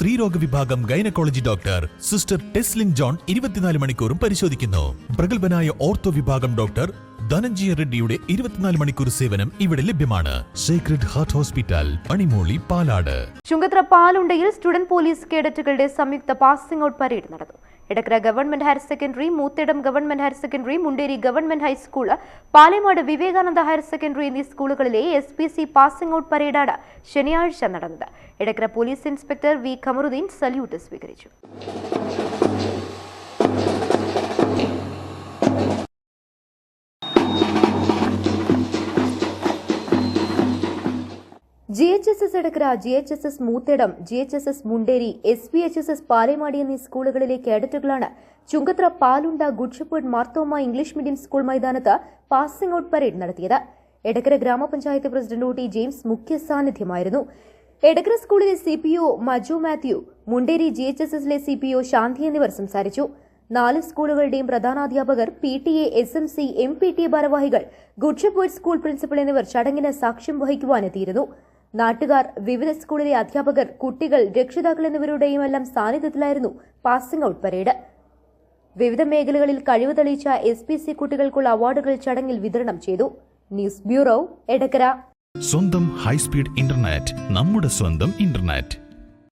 സ്ത്രീരോഗ വിഭാഗം gynaecology doctor sister Teslin John ഇരുപത്തിനാല് മണിക്കൂറും പരിശോധിക്കുന്നു. പ്രഗത്ഭനായ ഓർത്തോ വിഭാഗം ഡോക്ടർ ധനഞ്ജയ റെഡ്ഡിയുടെ ഇരുപത്തിനാല് മണിക്കൂർ സേവനം ഇവിടെ ലഭ്യമാണ്. Sacred heart hospital Panimooli Palad. Chungathara പാലുണ്ടയിൽ student police കേഡറ്റുകളുടെ സംയുക്ത പാസിംഗ് ഔട്ട് പരേഡ് നടന്നു. Edakkara government higher secondary Moothedam government higher secondary Munderi government high school Palemad Vivekananda higher secondary എന്നീ സ്കൂളുകളിലെ S P C passing out പരേഡാണ് ശനിയാഴ്ച നടന്നത്. Edakkara police inspector V. Khamaruddin salute സ്വീകരിച്ചു. G H S S Edakkara G H S S Moothedam G H S S Munderi S P H S S പാലേമാടി എന്നീ സ്കൂളുകളിലെ കേഡറ്റുകളാണ് Chungathara Palunda good shepherd Marthoma English medium school മൈതാനത്ത് passing out parade നടത്തിയത്. എടക്കര ഗ്രാമപഞ്ചായത്ത് president O T James മുഖ്യ സാന്നിധ്യമായിരുന്നു. എടക്കര സ്കൂളിലെ C P O Maju Mathew Munderi G H S എസിലെ C P O Shanthi എന്നിവർ സംസാരിച്ചു. നാല് സ്കൂളുകളുടെയും പ്രധാനാധ്യാപകർ P T A S M C M P T ഭാരവാഹികൾ ഗുഡ്ഷപ്പേഡ് സ്കൂൾ പ്രിൻസിപ്പൽ എന്നിവർ ചടങ്ങിന് സാക്ഷ്യം വഹിക്കുവാനെത്തിയിരുന്നു. നാട്ടുകാർ വിവിധ സ്കൂളിലെ അധ്യാപകർ കുട്ടികൾ രക്ഷിതാക്കൾ എന്നിവരുടെയും എല്ലാം സാന്നിധ്യത്തിലായിരുന്നു പാസിംഗ് ഔട്ട് പരേഡ്. വിവിധ മേഖലകളിൽ കഴിവ് തെളിയിച്ച എസ് പി സി കുട്ടികൾക്കുള്ള അവാർഡുകൾ ചടങ്ങിൽ വിതരണം ചെയ്തു. News bureau Edakkara. സ്വന്തം ഹൈസ്പീഡ് ഇന്റർനെറ്റ് നമ്മുടെ സ്വന്തം ഇന്റർനെറ്റ്.